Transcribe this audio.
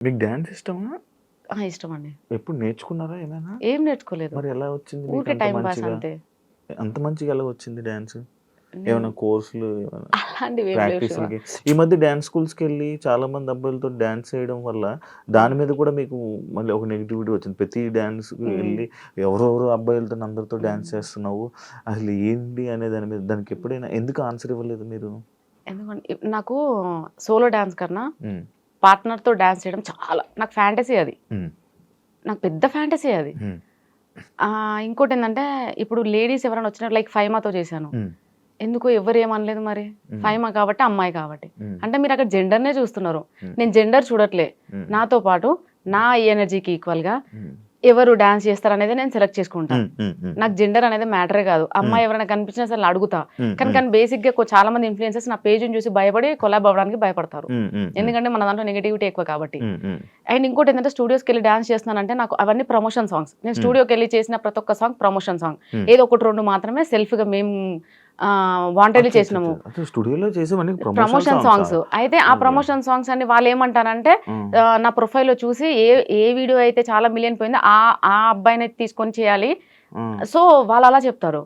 మీకు డ్యాన్స్ ఇష్టమా? ఇష్టం అండి ఎప్పుడు నేర్చుకున్నారా ఏమైనా? ఏం నేర్చుకోలేదు. మరి ఎలా వచ్చింది ఊరికే టైం పాస్ అంతే. అంత మంచిగా ఎలా వచ్చింది డ్యాన్స్ నేను ఏమైనా కోర్సులు. ప్రాక్టీస్కి ఈ మధ్య డ్యాన్స్ స్కూల్స్కి వెళ్ళి చాలా మంది అబ్బాయిలతో డ్యాన్స్ చేయడం వల్ల దాని మీద కూడా మీకు మళ్ళీ ఒక నెగిటివిటీ వచ్చింది. ప్రతి డ్యాన్స్ మ్మ్. వెళ్ళి ఎవరెవరు అబ్బాయిలతో అందరితో డ్యాన్స్ చేస్తున్నావు? అసలు ఏంటి అనే దాని మీద దానికి ఎప్పుడైనా ఎందుకు ఆన్సర్ ఇవ్వలేదు మీరు? ఎందుకంటే నాకు సోలో డాన్స్ కన్నా. పార్ట్నర్తో డాన్స్ చేయడం చాలా నాకు ఫ్యాంటసీ అది. నాకు పెద్ద ఫ్యాంటసీ అది ఇంకోటి ఏంటంటే ఇప్పుడు లేడీస్ ఎవరైనా వచ్చినట్టు లైక్ ఫైమాతో చేశాను. ఎందుకు ఎవరు ఏమనలేదు మరి. ఫైమా కాబట్టి అమ్మాయి కాబట్టి. అంటే మీరు అక్కడ జెండర్నే చూస్తున్నారు. నేను జెండర్ చూడట్లే. నాతో పాటు నా ఎనర్జీకి ఈక్వల్గా. ఎవరు డాన్స్ చేస్తారు అనేది నేను సెలెక్ట్ చేసుకుంటాను. నాకు జెండర్ అనేది మ్యాటరే కాదు అమ్మాయి ఎవరైనా కనిపించినా సరే అడుగుతా. కానీ కానీ బేసిక్గా చాలా మంది ఇన్ఫ్లుయెన్సెస్ నా పేజ్ని చూసి భయపడి కొలాబ్ అవ్వడానికి భయపడతారు. ఎందుకంటే మన దాంట్లో నెగిటివిటీ ఎక్కువ కాబట్టి. అండ్ ఇంకోటి ఏంటంటే స్టూడియోస్కి వెళ్ళి డాన్స్ చేస్తున్నానంటే నాకు అవన్నీ ప్రమోషన్ సాంగ్స్ నేను స్టూడియోకి వెళ్ళి చేసిన ప్రతి ఒక్క సాంగ్ ప్రమోషన్ సాంగ్. ఏదో ఒకటి రెండు మాత్రమే సెల్ఫ్గా మేము వాంటెడ్లీ చేసినాము. స్టూడియోలో ప్రమోషన్ సాంగ్స్ అయితే ఆ. ప్రమోషన్ సాంగ్స్ అన్ని వాళ్ళు ఏమంటారంటే ఆ, నా ప్రొఫైల్లో చూసి ఏ ఏ వీడియో అయితే చాలా మిలియన్ పోయిందో ఆ ఆ అబ్బాయిని తీసుకొని చేయాలి. సో వాళ్ళు అలా చెప్తారు.